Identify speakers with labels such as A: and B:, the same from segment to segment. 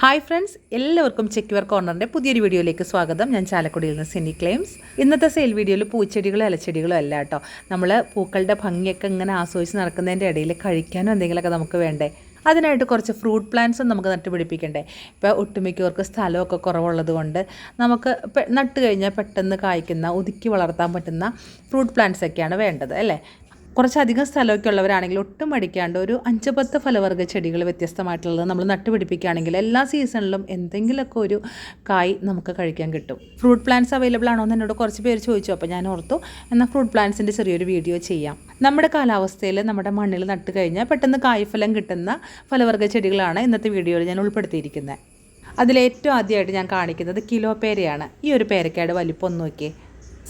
A: Hi friends എല്ലാവർക്കും ചെക്യുവർ കോർണറിന്റെ പുതിയൊരു വീഡിയോയിലേക്ക് സ്വാഗതം. ഞാൻ ചാലക്കുടിയിൽ നിന്ന് സിനി ക്ലെയിംസ്. ഇന്നത്തെ സെയിൽ വീഡിയോയിൽ പൂച്ചെടികളും ഇലച്ചെടികളും അല്ല കേട്ടോ. നമ്മൾ പൂക്കളുടെ ഭംഗിയൊക്കെ ഇങ്ങനെ ആസ്വദിച്ച് നടക്കുന്നതിന്റെ ഇടയിൽ കഴിക്കാനും എന്തെങ്കിലുമൊക്കെ നമുക്ക് വേണ്ടേ? അതിനായിട്ട് കുറച്ച് ഫ്രൂട്ട് പ്ലാന്റ്സും നമുക്ക് നട്ടുപിടിപ്പിക്കണ്ടേ? ഇപ്പോൾ ഒട്ടുമിക്കവർക്ക് സ്ഥലമൊക്കെ കുറവുള്ളത് കൊണ്ട് നമുക്ക് നട്ട് കഴിഞ്ഞാൽ പെട്ടെന്ന് കായ്ക്കുന്ന ഒതുക്കി വളർത്താൻ പറ്റുന്ന ഫ്രൂട്ട് പ്ലാന്റ്സ് ഒക്കെയാണ് വേണ്ടത് അല്ലേ? കുറച്ചധികം സ്ഥലമൊക്കെ ഉള്ളവരാണെങ്കിൽ ഒട്ടും മടിക്കാണ്ട് ഒരു അഞ്ച് പത്ത് ഫലവർഗ ചെടികൾ വ്യത്യസ്തമായിട്ടുള്ളത് നമ്മൾ നട്ടുപിടിപ്പിക്കുകയാണെങ്കിൽ എല്ലാ സീസണിലും എന്തെങ്കിലുമൊക്കെ ഒരു കായ് നമുക്ക് കഴിക്കാൻ കിട്ടും. ഫ്രൂട്ട് പ്ലാന്റ്സ് അവൈലബിൾ ആണോ എന്ന് എന്നോട് കുറച്ച് പേര് ചോദിച്ചു. അപ്പോൾ ഞാൻ ഓർത്തു എന്നാൽ ഫ്രൂട്ട് പ്ലാന്റ്സിന്റെ ചെറിയൊരു വീഡിയോ ചെയ്യാം. നമ്മുടെ കാലാവസ്ഥയിൽ നമ്മുടെ മണ്ണിൽ നട്ട് കഴിഞ്ഞാൽ പെട്ടെന്ന് കായ്ഫലം കിട്ടുന്ന ഫലവർഗ ചെടികളാണ് ഇന്നത്തെ വീഡിയോയിൽ ഞാൻ ഉൾപ്പെടുത്തിയിരിക്കുന്നത്. അതിലേറ്റവും ആദ്യമായിട്ട് ഞാൻ കാണിക്കുന്നത് കിലോ പേരയാണ്. ഈ ഒരു പേരക്കയുടെ വലിപ്പം നോക്കിയേ.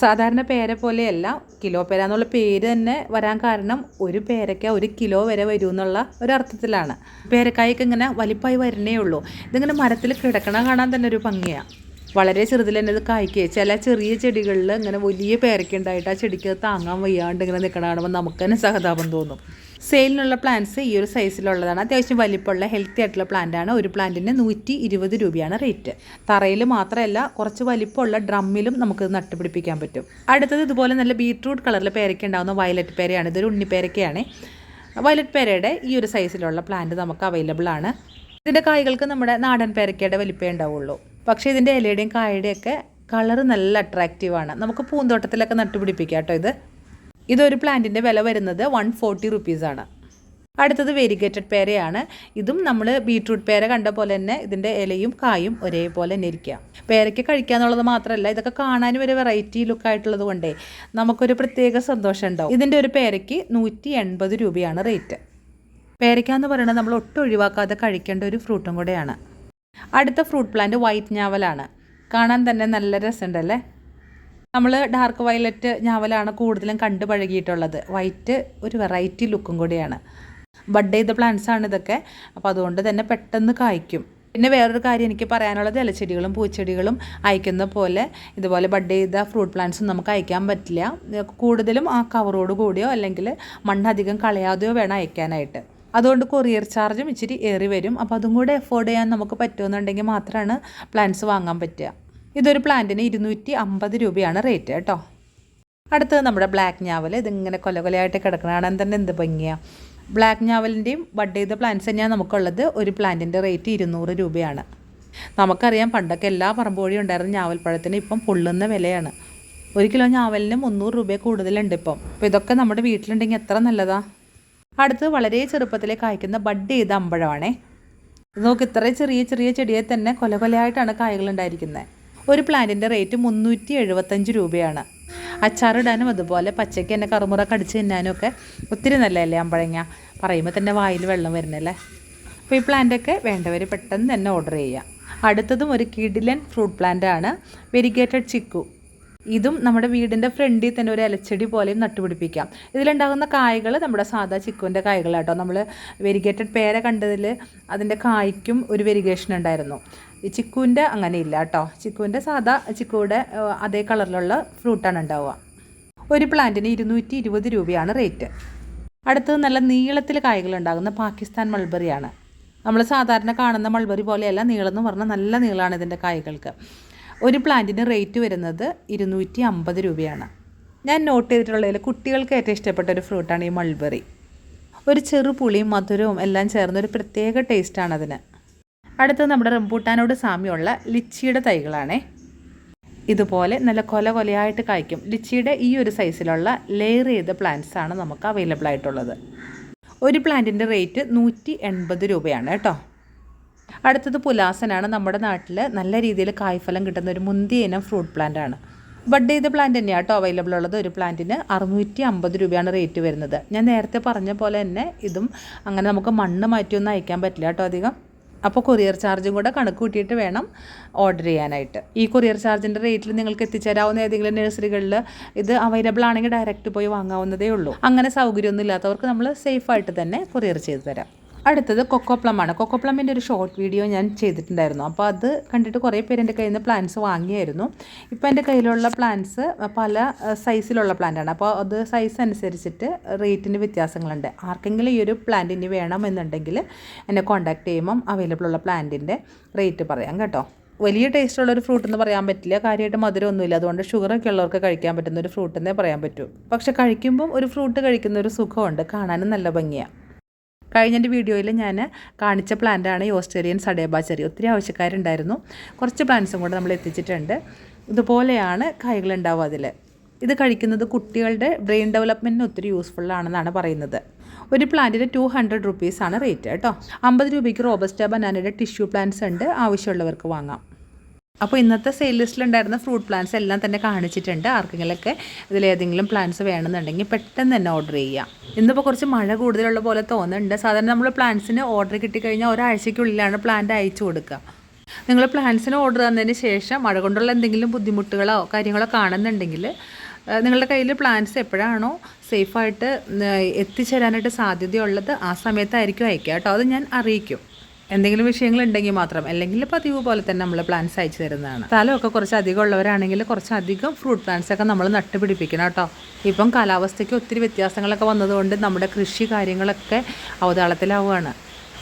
A: സാധാരണ പേര പോലെയല്ല. കിലോ പേര എന്നുള്ള പേര് തന്നെ വരാൻ കാരണം ഒരു പേരയ്ക്ക ഒരു കിലോ വരെ വരും എന്നുള്ള അർത്ഥത്തിലാണ് പേരക്കായൊക്കെ ഇങ്ങനെ വലിപ്പമായി വരണേ ഉള്ളൂ. ഇതിങ്ങനെ മരത്തിൽ കിടക്കണ കാണാൻ തന്നെ ഒരു ഭംഗിയാണ് വളരെ ചെറുതിൽ തന്നെ ഇത് കായ്ക്കുക ചില ചെറിയ ചെടികളിൽ ഇങ്ങനെ വലിയ പേരയ്ക്ക ഉണ്ടായിട്ട് ആ ചെടിക്ക് താങ്ങാൻ വയ്യാണ്ട് ഇങ്ങനെ നിൽക്കണ കാണുമ്പോൾ നമുക്ക് തന്നെ സഹതാപം തോന്നും. സെയിലിനുള്ള പ്ലാന്റ്സ് ഈ ഒരു സൈസിലുള്ളതാണ് അത്യാവശ്യം വലിപ്പമുള്ള ഹെൽത്തി ആയിട്ടുള്ള പ്ലാന്റാണ് ഒരു പ്ലാന്റിന് നൂറ്റി ഇരുപത് രൂപയാണ് റേറ്റ് തറയിൽ മാത്രമല്ല കുറച്ച് വലിപ്പമുള്ള ഡ്രമ്മിലും നമുക്ക് നട്ടുപിടിപ്പിക്കാൻ പറ്റും. അടുത്തത് ഇതുപോലെ നല്ല ബീട്രൂട്ട് കളറിൽ പേരയ്ക്ക ഉണ്ടാകുന്ന വയലറ്റ് പേരയാണ്. ഇതൊരു ഉണ്ണിപ്പേരക്കയാണ് വയലറ്റ് പേരയുടെ ഈ ഒരു സൈസിലുള്ള പ്ലാന്റ് നമുക്ക് അവൈലബിൾ ആണ്. ഇതിന്റെ കായ്കൾക്ക് നമ്മുടെ നാടൻ പേരക്കയുടെ വലിപ്പമേ ഉണ്ടാവുള്ളൂ. പക്ഷേ ഇതിന്റെ ഇലയുടെയും കായയുടെയൊക്കെ കളർ നല്ല അട്രാക്റ്റീവാണ് നമുക്ക് പൂന്തോട്ടത്തിലൊക്കെ നട്ടുപിടിപ്പിക്കാം കേട്ടോ ഇത്. ഇതൊരു പ്ലാന്റിന്റെ വില വരുന്നത് വൺ ഫോർട്ടി റുപ്പീസാണ് അടുത്തത് വെരിഗേറ്റഡ് പേരയാണ്. ഇതും നമ്മൾ ബീട്രൂട്ട് പേര കണ്ട പോലെ തന്നെ ഇതിന്റെ ഇലയും കായും ഒരേപോലെ തന്നെ ഇരിക്കുക പേരയ്ക്ക് കഴിക്കുക എന്നുള്ളത് മാത്രമല്ല ഇതൊക്കെ കാണാനും ഒരു വെറൈറ്റി ലുക്ക് ആയിട്ടുള്ളത് കൊണ്ടേ നമുക്കൊരു പ്രത്യേക സന്തോഷം ഉണ്ടാവും. ഇതിന്റെ ഒരു പേരയ്ക്ക് നൂറ്റി എൺപത് രൂപയാണ് റേറ്റ് പേരയ്ക്ക എന്ന് പറയുന്നത് നമ്മൾ ഒട്ടും ഒഴിവാക്കാതെ കഴിക്കേണ്ട ഒരു ഫ്രൂട്ടും കൂടെയാണ്. അടുത്ത ഫ്രൂട്ട് പ്ലാന്റ് വൈറ്റ് ഞാവലാണ് കാണാൻ തന്നെ നല്ല രസമുണ്ടല്ലേ? നമ്മൾ ഡാർക്ക് വയലറ്റ് ഞാവലാണ് കൂടുതലും കണ്ടു പഴകിയിട്ടുള്ളത്. വൈറ്റ് ഒരു വെറൈറ്റി ലുക്കും കൂടിയാണ്. ബഡ് ചെയ്ത പ്ലാന്റ്സ് ആണ് ഇതൊക്കെ. അപ്പോൾ അതുകൊണ്ട് തന്നെ പെട്ടെന്ന് കായ്ക്കും. പിന്നെ വേറൊരു കാര്യം എനിക്ക് പറയാനുള്ളത് ഇലച്ചെടികളും പൂച്ചെടികളും അയക്കുന്ന പോലെ ഇതുപോലെ ബഡ് ചെയ്ത ഫ്രൂട്ട് പ്ലാന്റ്സും നമുക്ക് അയക്കാൻ പറ്റില്ല. കൂടുതലും ആ കവറോട് കൂടിയോ അല്ലെങ്കിൽ മണ്ണധികം കളയാതെയോ വേണം അയക്കാനായിട്ട്. അതുകൊണ്ട് കൊറിയർ ചാർജും ഇച്ചിരി ഏറി വരും. അപ്പോൾ അതും കൂടെ എഫോർഡ് ചെയ്യാൻ നമുക്ക് പറ്റുമെന്നുണ്ടെങ്കിൽ മാത്രമാണ് പ്ലാന്റ്സ് വാങ്ങാൻ പറ്റുക. ഇതൊരു പ്ലാന്റിന് ഇരുന്നൂറ്റി അമ്പത് രൂപയാണ് റേറ്റ് കേട്ടോ. അടുത്തത് നമ്മുടെ ബ്ലാക്ക് ഞാവൽ. ഇതിങ്ങനെ കൊല കൊലയായിട്ട് കിടക്കണ തന്നെ എന്ത് ഭംഗിയാണ് ബ്ലാക്ക് ഞാവലിന്റെയും ബഡ് ചെയ്ത പ്ലാന്റ്സ് തന്നെയാണ് നമുക്കുള്ളത്. ഒരു പ്ലാന്റിന്റെ റേറ്റ് ഇരുന്നൂറ് രൂപയാണ്. നമുക്കറിയാം പണ്ടൊക്കെ എല്ലാ പറമ്പ് വഴി ഉണ്ടായിരുന്ന ഞാവൽപ്പഴത്തിന് ഇപ്പം പൊള്ളുന്ന വിലയാണ്. ഒരു കിലോ ഞാവലിന് മുന്നൂറ് രൂപ കൂടുതലുണ്ട് ഇപ്പം. അപ്പോൾ ഇതൊക്കെ നമ്മുടെ വീട്ടിലുണ്ടെങ്കിൽ എത്ര നല്ലതാ? അടുത്ത് വളരെ ചെറുപ്പത്തിലെ കായ്ക്കുന്ന ബഡ് ചെയ്ത അമ്പഴമാണേ. നോക്ക് ഇത്രയും ചെറിയ ചെറിയ ചെടിയെ തന്നെ കൊല കൊലയായിട്ടാണ് കായകൾ ഉണ്ടായിരിക്കുന്നത്. ഒരു പ്ലാന്റിന്റെ റേറ്റ് മുന്നൂറ്റി എഴുപത്തഞ്ച് രൂപയാണ് അച്ചാറിടാനും അതുപോലെ പച്ചയ്ക്ക് തന്നെ കറുമുറ കടിച്ച് തിന്നാനും ഒക്കെ ഒത്തിരി നല്ലതല്ലേ അമ്പഴങ്ങ? പറയുമ്പോൾ തന്നെ വായിൽ വെള്ളം വരുന്നല്ലേ? അപ്പോൾ ഈ പ്ലാന്റൊക്കെ വേണ്ടവർ പെട്ടെന്ന് തന്നെ ഓർഡർ ചെയ്യുക അടുത്തതും ഒരു കിഡിലൻ ഫ്രൂട്ട് പ്ലാന്റ് ആണ്. വെരിഗേറ്റഡ് ചിക്കു. ഇതും നമ്മുടെ വീടിന്റെ ഫ്രണ്ടിൽ തന്നെ ഒരു ഇലച്ചെടി പോലെയും നട്ടുപിടിപ്പിക്കാം. ഇതിലുണ്ടാകുന്ന കായകൾ നമ്മുടെ സാധാ ചിക്കുവിന്റെ കായകളാട്ടോ. നമ്മൾ വെരിഗേറ്റഡ് പേര കണ്ടതിൽ അതിന്റെ കായ്ക്കും ഒരു വെരിഗേഷൻ ഉണ്ടായിരുന്നു. ഈ ചിക്കുവിന്റെ അങ്ങനെ ഇല്ല കേട്ടോ. ചിക്കുവിന്റെ സാധാ ചിക്കുവിടെ അതേ കളറിലുള്ള ഫ്രൂട്ടാണ് ഉണ്ടാവുക. ഒരു പ്ലാന്റിന് ഇരുന്നൂറ്റി ഇരുപത് രൂപയാണ് റേറ്റ്. അടുത്തത് നല്ല നീളത്തിൽ കായ്കൾ ഉണ്ടാകുന്ന പാകിസ്ഥാൻ മൾബറിയാണ്. നമ്മൾ സാധാരണ കാണുന്ന മൾബറി പോലെയല്ല നീളം എന്ന് പറഞ്ഞാൽ നല്ല നീളമാണ് ഇതിന്റെ കായ്കൾക്ക്. ഒരു പ്ലാന്റിന് റേറ്റ് വരുന്നത് ഇരുന്നൂറ്റി അമ്പത് രൂപയാണ്. ഞാൻ നോട്ട് ചെയ്തിട്ടുള്ളതിൽ കുട്ടികൾക്ക് ഏറ്റവും ഇഷ്ടപ്പെട്ട ഒരു ഫ്രൂട്ടാണ് ഈ മൾബറി ഒരു ചെറു പുളിയും മധുരവും എല്ലാം ചേർന്ന ഒരു പ്രത്യേക ടേസ്റ്റാണ് അതിന്. അടുത്തത് നമ്മുടെ റംബൂട്ടാനോട് സാമ്യമുള്ള ലിച്ചിയുടെ തൈകളാണേ. ഇതുപോലെ നല്ല കൊല കൊലയായിട്ട് കായ്ക്കും. ലിച്ചിയുടെ ഈ ഒരു സൈസിലുള്ള ലെയർ ചെയ്ത പ്ലാന്റ്സ് ആണ് നമുക്ക് അവൈലബിൾ ആയിട്ടുള്ളത്. ഒരു പ്ലാന്റിന്റെ റേറ്റ് നൂറ്റി എൺപത് രൂപയാണ് കേട്ടോ. അടുത്തത് പുലാസനാണ്. നമ്മുടെ നാട്ടിൽ നല്ല രീതിയിൽ കായ്ഫലം കിട്ടുന്ന ഒരു മുന്തിയ ഇനം ഫ്രൂട്ട് പ്ലാന്റ് ആണ്. ബഡ് ചെയ്ത പ്ലാന്റ് തന്നെയാണ് കേട്ടോ അവൈലബിൾ ഉള്ളത്. ഒരു പ്ലാന്റിന് അറുന്നൂറ്റി അമ്പത് രൂപയാണ് റേറ്റ് വരുന്നത്. ഞാൻ നേരത്തെ പറഞ്ഞ പോലെ തന്നെ ഇതും അങ്ങനെ നമുക്ക് മണ്ണ് മാറ്റിയൊന്നും അയക്കാൻ പറ്റില്ല കേട്ടോ അധികം. അപ്പോൾ കൊറിയർ ചാർജും കൂടെ കണക്ക് കൂട്ടിയിട്ട് വേണം ഓർഡർ ചെയ്യാനായിട്ട്. ഈ കൊറിയർ ചാർജിന്റെ റേറ്റിൽ നിങ്ങൾക്ക് എത്തിച്ചേരാവുന്ന ഏതെങ്കിലും നഴ്സറികളിൽ ഇത് അവൈലബിൾ ആണെങ്കിൽ ഡയറക്റ്റ് പോയി വാങ്ങാവുന്നതേ ഉള്ളൂ. അങ്ങനെ സൗകര്യമൊന്നും ഇല്ലാത്തവർക്ക് നമ്മൾ സേഫായിട്ട് തന്നെ കൊറിയർ ചെയ്തു തരാം. അടുത്തത് കൊക്കോപ്ലമാണ് കൊക്കോപ്ലമിന്റെ ഒരു ഷോർട്ട് വീഡിയോ ഞാൻ ചെയ്തിട്ടുണ്ടായിരുന്നു. അപ്പോൾ അത് കണ്ടിട്ട് കുറേ പേര് എന്റെ കയ്യിൽ നിന്ന് പ്ലാന്റ്സ് വാങ്ങിയായിരുന്നു. ഇപ്പോൾ എന്റെ കയ്യിലുള്ള പ്ലാന്റ്സ് പല സൈസിലുള്ള പ്ലാന്റാണ് അപ്പോൾ അത് സൈസ് അനുസരിച്ചിട്ട് റേറ്റിന് വ്യത്യാസങ്ങളുണ്ട്. ആർക്കെങ്കിലും ഈ ഒരു പ്ലാന്റ് ഇനി വേണമെന്നുണ്ടെങ്കിൽ എന്നെ കോൺടാക്ട് ചെയ്യുമ്പം അവൈലബിൾ ഉള്ള പ്ലാന്റിന്റെ റേറ്റ് പറയാം കേട്ടോ. വലിയ ടേസ്റ്റുള്ള ഒരു ഫ്രൂട്ട് എന്ന് പറയാൻ പറ്റില്ല. കാര്യമായിട്ട് മധുരമൊന്നുമില്ല. അതുകൊണ്ട് ഷുഗറൊക്കെ ഉള്ളവർക്ക് കഴിക്കാൻ പറ്റുന്ന ഒരു ഫ്രൂട്ട് എന്നേ പറയാൻ പറ്റൂ. പക്ഷെ കഴിക്കുമ്പം ഒരു ഫ്രൂട്ട് കഴിക്കുന്ന ഒരു സുഖമുണ്ട്. കാണാനും നല്ല ഭംഗിയാണ് കഴിഞ്ഞ വീഡിയോയിൽ ഞാൻ കാണിച്ച പ്ലാന്റാണ് ഓസ്ട്രേലിയൻ സഡേബ ചെറി. ഒത്തിരി ആവശ്യക്കാരുണ്ടായിരുന്നു. കുറച്ച് പ്ലാന്റ്സും കൂടെ നമ്മൾ എത്തിച്ചിട്ടുണ്ട്. ഇതുപോലെയാണ് കായകളുണ്ടാവുക അതിൽ. ഇത് കഴിക്കുന്നത് കുട്ടികളുടെ ബ്രെയിൻ ഡെവലപ്മെന്റിന് ഒത്തിരി യൂസ്ഫുൾ ആണെന്നാണ് പറയുന്നത്. ഒരു പ്ലാന്റിന് ടു ഹൺഡ്രഡ് റുപ്പീസാണ് റേറ്റ് കേട്ടോ. അമ്പത് രൂപയ്ക്ക് റോബസ്റ്റ ബനാനയുടെ ടിഷ്യൂ പ്ലാന്റ്സ് ഉണ്ട്. ആവശ്യമുള്ളവർക്ക് വാങ്ങാം. അപ്പോൾ ഇന്നത്തെ സെയിൽ ലിസ്റ്റിലുണ്ടായിരുന്ന ഫ്രൂട്ട് പ്ലാന്റ്സ് എല്ലാം തന്നെ കാണിച്ചിട്ടുണ്ട്. ആർക്കെങ്കിലൊക്കെ ഇതിലേതെങ്കിലും പ്ലാന്റ്സ് വേണമെന്നുണ്ടെങ്കിൽ പെട്ടെന്ന് തന്നെ ഓർഡർ ചെയ്യാം. ഇന്നിപ്പോൾ കുറച്ച് മഴ കൂടുതലുള്ള പോലെ തോന്നുന്നുണ്ട്. സാധാരണ നമ്മൾ പ്ലാന്റ്സിന് ഓർഡർ കിട്ടിക്കഴിഞ്ഞാൽ ഒരാഴ്ചയ്ക്കുള്ളിലാണ് പ്ലാന്റ് അയച്ചു കൊടുക്കുക. നിങ്ങൾ പ്ലാന്റ്സിന് ഓർഡർ തന്നതിന് ശേഷം മഴ കൊണ്ടുള്ള എന്തെങ്കിലും ബുദ്ധിമുട്ടുകളോ കാര്യങ്ങളോ കാണുന്നുണ്ടെങ്കിൽ നിങ്ങളുടെ കയ്യിൽ പ്ലാന്റ്സ് എപ്പോഴാണോ സേഫായിട്ട് എത്തിച്ചേരാനായിട്ട് സാധ്യതയുള്ളത് ആ സമയത്തായിരിക്കും അയക്കുക കേട്ടോ. അത് ഞാൻ അറിയിക്കും. എന്തെങ്കിലും വിഷയങ്ങൾ ഉണ്ടെങ്കിൽ മാത്രം അല്ലെങ്കിൽ പതിവ് പോലെ തന്നെ നമ്മൾ പ്ലാന്റ്സ് അയച്ചു തരുന്നതാണ്. സ്ഥലമൊക്കെ കുറച്ച് അധികം ഉള്ളവരാണെങ്കിൽ കുറച്ചധികം ഫ്രൂട്ട് പ്ലാന്റ്സ് ഒക്കെ നമ്മൾ നട്ടുപിടിപ്പിക്കണം കേട്ടോ. ഇപ്പം കാലാവസ്ഥയ്ക്ക് ഒത്തിരി വ്യത്യാസങ്ങളൊക്കെ വന്നതുകൊണ്ട് നമ്മുടെ കൃഷി കാര്യങ്ങളൊക്കെ അവതാളത്തിലാവുകയാണ്.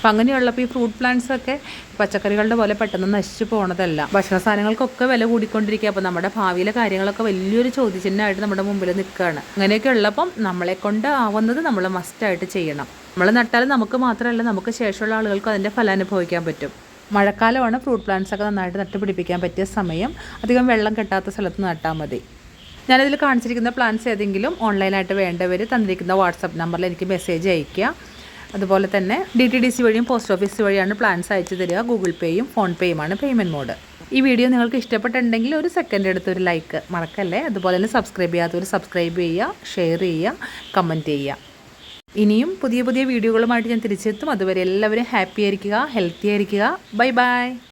A: അപ്പം അങ്ങനെയുള്ളപ്പോൾ ഈ ഫ്രൂട്ട് പ്ലാന്റ്സ് ഒക്കെ പച്ചക്കറികളുടെ പോലെ പെട്ടെന്ന് നശിച്ചു പോണതല്ല. ഭക്ഷണ സാധനങ്ങൾക്കൊക്കെ വില കൂടിക്കൊണ്ടിരിക്കുക അപ്പോൾ നമ്മുടെ ഭാവിയിലെ കാര്യങ്ങളൊക്കെ വലിയൊരു ചോദ്യചിഹ്നമായിട്ട് നമ്മുടെ മുമ്പിൽ നിൽക്കുകയാണ് അങ്ങനെയൊക്കെ ഉള്ളപ്പം നമ്മളെ കൊണ്ട് ആവുന്നത് നമ്മൾ മസ്റ്റായിട്ട് ചെയ്യണം. നമ്മൾ നട്ടാൽ നമുക്ക് മാത്രമല്ല നമുക്ക് ശേഷമുള്ള ആളുകൾക്കും അതിന്റെ ഫലം അനുഭവിക്കാൻ പറ്റും. മഴക്കാലമാണ് ഫ്രൂട്ട് പ്ലാന്റ്സ് ഒക്കെ നന്നായിട്ട് നട്ടുപിടിപ്പിക്കാൻ പറ്റിയ സമയം. അധികം വെള്ളം കെട്ടാത്ത സ്ഥലത്ത് നട്ടാൽ മതി. ഞാനിതിൽ കാണിച്ചിരിക്കുന്ന പ്ലാന്റ്സ് ഏതെങ്കിലും ഓൺലൈനായിട്ട് വേണ്ടവർ തന്നിരിക്കുന്ന വാട്സപ്പ് നമ്പറിൽ എനിക്ക് മെസ്സേജ് അയയ്ക്കുക അതുപോലെ തന്നെ ഡി ടി ഡി സി വഴിയും പോസ്റ്റ് ഓഫീസ് വഴിയാണ് പ്ലാൻസ് അയച്ചു തരിക. ഗൂഗിൾ പേയും ഫോൺ പേയുമാണ് പേയ്മെന്റ് മോഡ് ഈ വീഡിയോ നിങ്ങൾക്ക് ഇഷ്ടപ്പെട്ടുണ്ടെങ്കിൽ ഒരു സെക്കൻഡ് എടുത്ത് ഒരു ലൈക്ക് മറക്കല്ലേ? അതുപോലെ തന്നെ സബ്സ്ക്രൈബ് ചെയ്യാത്തവർ സബ്സ്ക്രൈബ് ചെയ്യുക ഷെയർ ചെയ്യുക കമന്റ് ചെയ്യുക. ഇനിയും പുതിയ പുതിയ വീഡിയോകളുമായിട്ട് ഞാൻ തിരിച്ചെത്തും. അതുവരെ എല്ലാവരും ഹാപ്പി ആയിരിക്കുക ഹെൽത്തി ആയിരിക്കുക. Bye bye